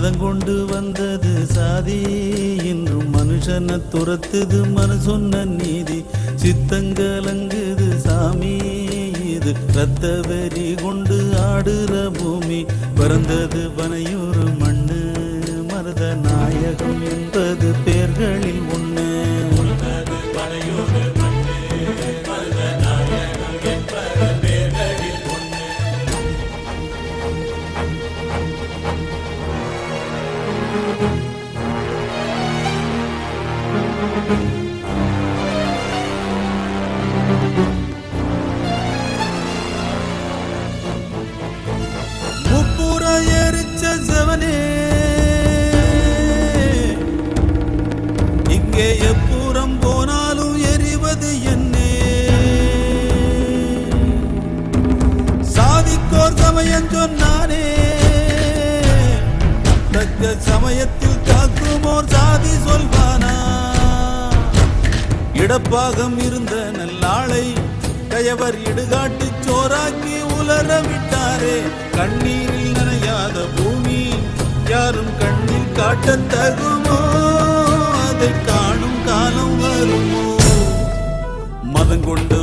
மதம் கொண்டு வந்தது சாதி. இன்றும் மனுஷனை துரத்துது மனு சொன்ன நீதி சித்தங்கலங்குது சாமி. இது ரத்த வெறி கொண்டு ஆடுற பூமி. பிறந்தது பனையூர் எரிச்ச செவனே இங்கே எப்புறம் போனாலும் எரிவது என்னே. சாதிக்கோர் சமயம் சொன்னானே. தக்க சமயத்தில் தாக்குமோர் சாதி சொல்வார். இடப்பாகம் இருந்த நல்லாளை கயவர் இடுகாட்டு சோராக்கி உலர விட்டாரே. கண்ணீரில் நனையாத பூமி யாரும் கண்ணில் காட்ட தகுமோ? அதை காணும் காலம் வருமோ? மதம் கொண்டு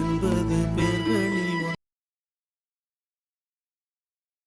என்பது பேர்